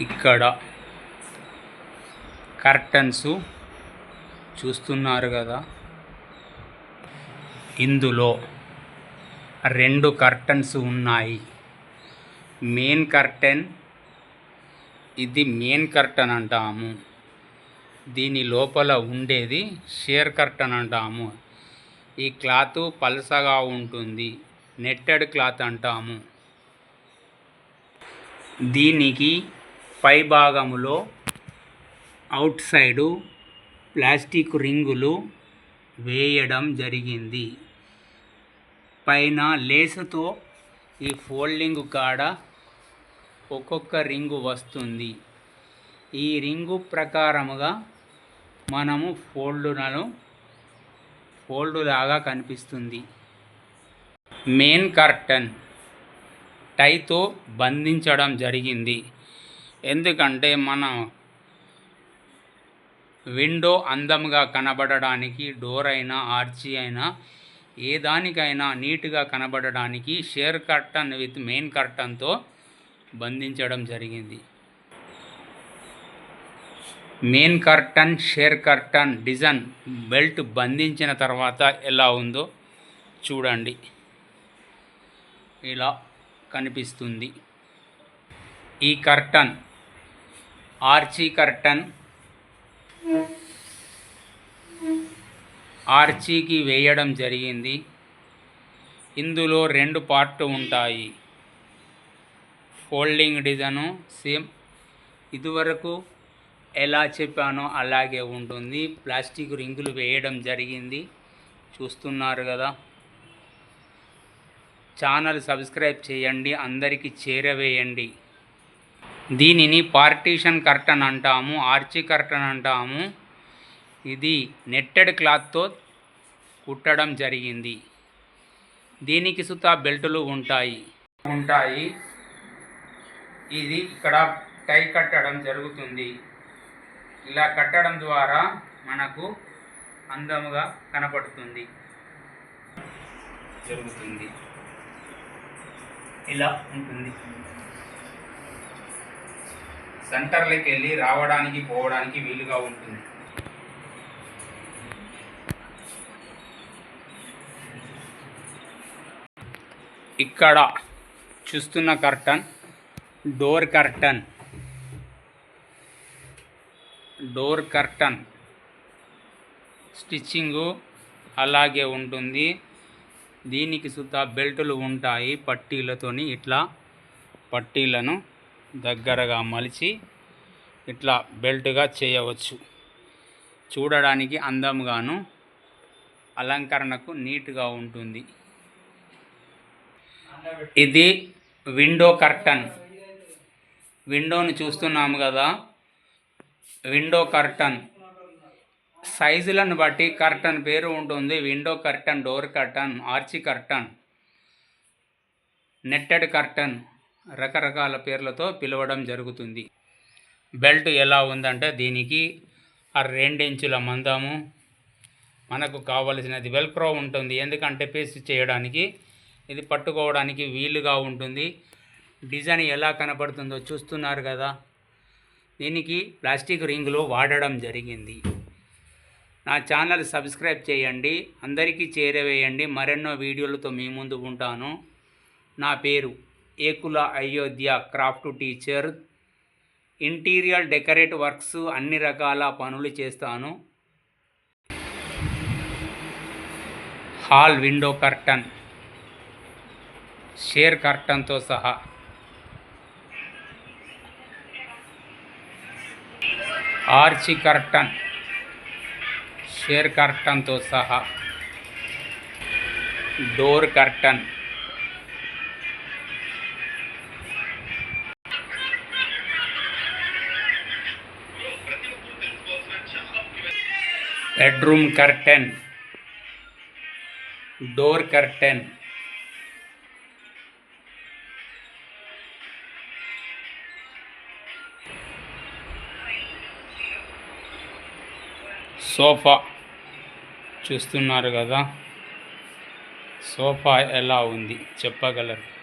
ఇక్కడ కర్టన్స్ చూస్తున్నారు కదా. ఇందులో రెండు కర్టన్స్ ఉన్నాయి. మెయిన్ కర్టెన్ ఇది మెయిన్ కర్టన్ అంటాము. దీని లోపల ఉండేది షేర్ కర్టన్ అంటాము. ఈ క్లాత్ పలసగా ఉంటుంది. నెట్టెడ్ క్లాత్ అంటాము. దీనికి పై భాగములో అవుట్ సైడు ప్లాస్టిక్ రింగులు వేయడం జరిగింది. పైన లేసుతో ఈ ఫోల్డింగ్ కాడ ఒక్కొక్క రింగు వస్తుంది. ఈ రింగు ప్రకారముగా మనము ఫోల్డులను ఫోల్డు లాగా కనిపిస్తుంది. మెయిన్ కర్టన్ టైతో బంధించడం జరిగింది. ఎందుకంటే మన విండో అందంగా కనబడడానికి డోర్ అయినా ఆర్చి అయినా ఏ దానికైనా నీట్గా కనబడడానికి షేర్ కర్టన్ విత్ మెయిన్ కర్టన్తో బంధించడం జరిగింది. Main curtain sheer curtain design belt బంధించిన తర్వాత ఎలా ఉందో చూడండి. ఇలా కనిపిస్తుంది. ఈ కర్టన్ ఆర్చీ కర్టన్. ఆర్చీకి వేయడం జరిగింది. ఇందులో రెండు పార్ట్ ఉంటాయి. Folding design same. ఇదివరకు ఎలా చెప్పానో అలాగే ఉంటుంది. ప్లాస్టిక్ రింగులు వేయడం జరిగింది. చూస్తున్నారు కదా. ఛానల్ సబ్స్క్రైబ్ చేయండి. అందరికీ చేరవేయండి. దీనిని పార్టీషన్ కర్టన్ అంటాము ఆర్చి కర్టన్ అంటాము. ఇది నెట్టెడ్ క్లాత్తో కుట్టడం జరిగింది. దీనికి సుతా బెల్టులు ఉంటాయి. ఉంటాయి. ఇది ఇక్కడ టై కట్టడం జరుగుతుంది. ఇలా కట్టడం ద్వారా మనకు అందముగా కనపడుతుంది. జరుగుతుంది. ఇలా ఉంటుంది. సెంటర్లోకి వెళ్ళి రావడానికి పోవడానికి వీలుగా ఉంటుంది. ఇక్కడ చూస్తున్న curtain door curtain. Door curtain stitching అలాగే ఉంటుంది. దీనికి సుత బెల్టులు ఉంటాయి పట్టీలతోని ఇట్లా పట్టీలను దగ్గరగా మలిచి ఇట్లా బెల్ట్గా చేయవచ్చు. చూడడానికి అందంగాను అలంకరణకు నీట్గా ఉంటుంది. ఇది విండో కర్టన్. విండోని చూస్తున్నాము కదా విండో కర్టన్. సైజులను బట్టి కర్టన్ పేరు ఉంటుంది. Window curtain door curtain arch curtain netted curtain. రకరకాల పేర్లతో పిలవడం జరుగుతుంది. బెల్ట్ ఎలా ఉందంటే దీనికి ఆ రెండించుల మందము మనకు కావలసినది వెల్క్రో ఉంటుంది. ఎందుకంటే పేస్ట్ చేయడానికి ఇది పట్టుకోవడానికి వీలుగా ఉంటుంది. డిజైన్ ఎలా కనపడుతుందో చూస్తున్నారు కదా. దీనికి ప్లాస్టిక్ రింగులు వాడడం జరిగింది. నా ఛానల్ సబ్స్క్రైబ్ చేయండి. అందరికీ చేరవేయండి. మరెన్నో వీడియోలతో మీ ముందు ఉంటాను. నా పేరు Ekula Ayodhya craft teacher interior decorate works అన్ని రకాల పనులు చేస్తాను. హాల్ విండో కర్టన్ షేర్ కర్టన్తో సహా. ఆర్చి కర్టన్ షేర్ కర్టన్తో సహా. Door curtain bedroom curtain door curtain sofa చూస్తున్నారు కదా. సోఫా ఎలా ఉంది? చెప్పగలరు.